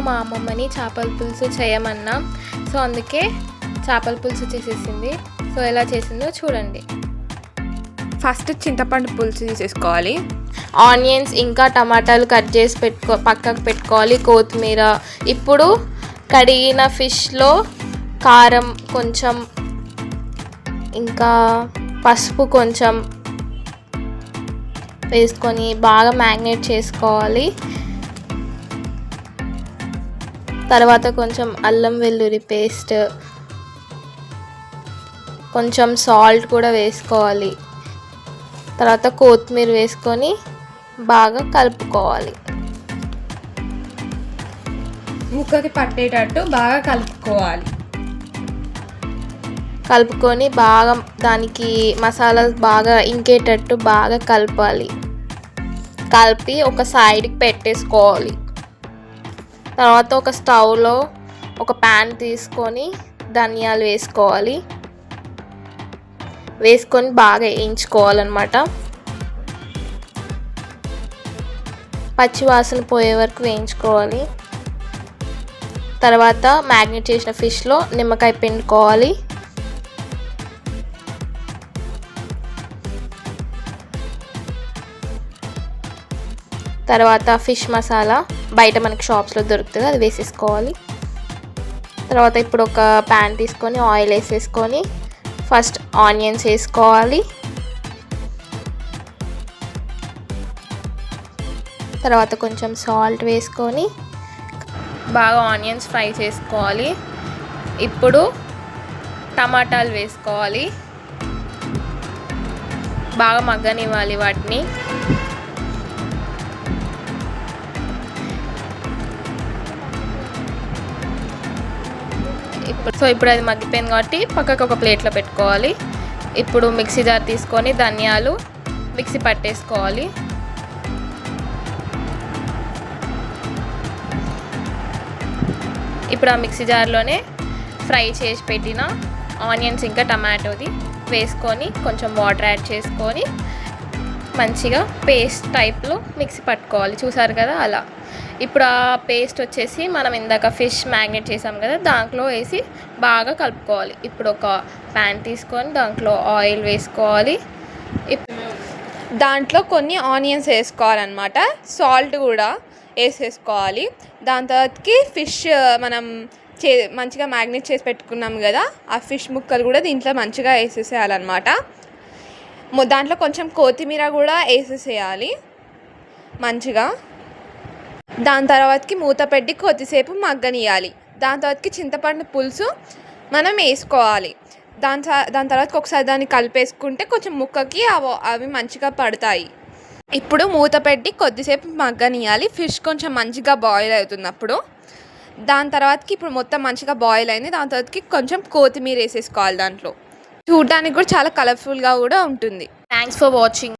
మా అమ్మమ్మని చేపల పులుసు చేయమన్నాం. సో అందుకే చేపల పులుసు చేసేసింది. సో ఎలా చేసిందో చూడండి. ఫస్ట్ చింతపండు పులుసు తీసేసుకోవాలి ఆనియన్స్ ఇంకా టమాటాలు కట్ చేసి పెట్టుకో పక్కకు పెట్టుకోవాలి. కొత్తిమీర. ఇప్పుడు కడిగిన ఫిష్లో కారం కొంచెం ఇంకా పసుపు కొంచెం వేసుకొని బాగా మ్యాగ్నేట్ చేసుకోవాలి. తర్వాత కొంచెం అల్లం వెల్లుల్లి పేస్ట్ కొంచెం సాల్ట్ కూడా వేసుకోవాలి. తర్వాత కొత్తిమీర వేసుకొని బాగా కలుపుకోవాలి. ముక్కకి పట్టేటట్టు బాగా కలుపుకోవాలి. కలుపుకొని బాగా దానికి మసాలా బాగా ఇంకేటట్టు బాగా కలపాలి. కలిపి ఒక సైడ్కి పెట్టేసుకోవాలి. తర్వాత ఒక స్టవ్లో ఒక ప్యాన్ తీసుకొని ధనియాలు వేసుకోవాలి. వేసుకొని బాగా వేయించుకోవాలన్నమాట. పచ్చివాసన పోయే వరకు వేయించుకోవాలి. తర్వాత మ్యాగ్నెట్ చేసిన ఫిష్లో నిమ్మకాయ పిండుకోవాలి. తర్వాత ఫిష్ మసాలా. బయట మనకి షాప్స్లో దొరుకుతుంది అది వేసేసుకోవాలి. తర్వాత ఇప్పుడు ఒక ప్యాన్ తీసుకొని ఆయిల్ వేసేసుకొని ఫస్ట్ ఆనియన్స్ వేసుకోవాలి. తర్వాత కొంచెం సాల్ట్ వేసుకొని బాగా ఆనియన్స్ ఫ్రై చేసుకోవాలి. ఇప్పుడు టమాటాలు వేసుకోవాలి. బాగా మగ్గనివ్వాలి వాటిని. ఇప్పుడు సో ఇప్పుడు అది మగ్గిపోయింది కాబట్టి పక్కకు ఒక ప్లేట్లో పెట్టుకోవాలి. ఇప్పుడు మిక్సీ జార్ తీసుకొని ధనియాలు మిక్సీ పట్టేసుకోవాలి. ఇప్పుడు ఆ మిక్సీ జార్లోనే ఫ్రై చేసి పెట్టిన ఆనియన్స్ ఇంకా టమాటోది వేసుకొని కొంచెం వాటర్ యాడ్ చేసుకొని మంచిగా పేస్ట్ టైప్లో మిక్సీ పట్టుకోవాలి. చూసారు కదా అలా. ఇప్పుడు ఆ పేస్ట్ వచ్చేసి మనం ఇందాక ఫిష్ మ్యాగ్నెట్ చేసాం కదా దాంట్లో వేసి బాగా కలుపుకోవాలి. ఇప్పుడు ఒక ప్యాన్ తీసుకొని దాంట్లో ఆయిల్ వేసుకోవాలి. దాంట్లో కొన్ని ఆనియన్స్ వేసుకోవాలన్నమాట. సాల్ట్ కూడా వేసేసుకోవాలి. దాని తర్వాతకి ఫిష్ మనం చే మంచిగా మ్యాగ్నెట్ చేసి పెట్టుకున్నాం కదా ఆ ఫిష్ ముక్కలు కూడా దీంట్లో మంచిగా వేసేసేయాలన్నమాట. దాంట్లో కొంచెం కొత్తిమీర కూడా వేసేసేయాలి. మంచిగా. దాని తర్వాతకి మూత పెట్టి కొద్దిసేపు మగ్గనియాలి. దాని తర్వాతకి చింతపండు పులుసు మనం వేసుకోవాలి. దాని దాని తర్వాత ఒకసారి దాన్ని కలిపేసుకుంటే కొంచెం ముక్కకి అవి అవి మంచిగా పడతాయి. ఇప్పుడు మూత పెట్టి కొద్దిసేపు మగ్గనియాలి. ఫిష్ కొంచెం మంచిగా బాయిల్ అవుతున్నప్పుడు. దాని తర్వాతకి ఇప్పుడు మొత్తం మంచిగా బాయిల్ అయింది. దాని తర్వాతకి కొంచెం కొత్తిమీర వేసేసుకోవాలి దాంట్లో. చూడడానికి కూడా చాలా కలర్ఫుల్గా కూడా ఉంటుంది. Thanks for watching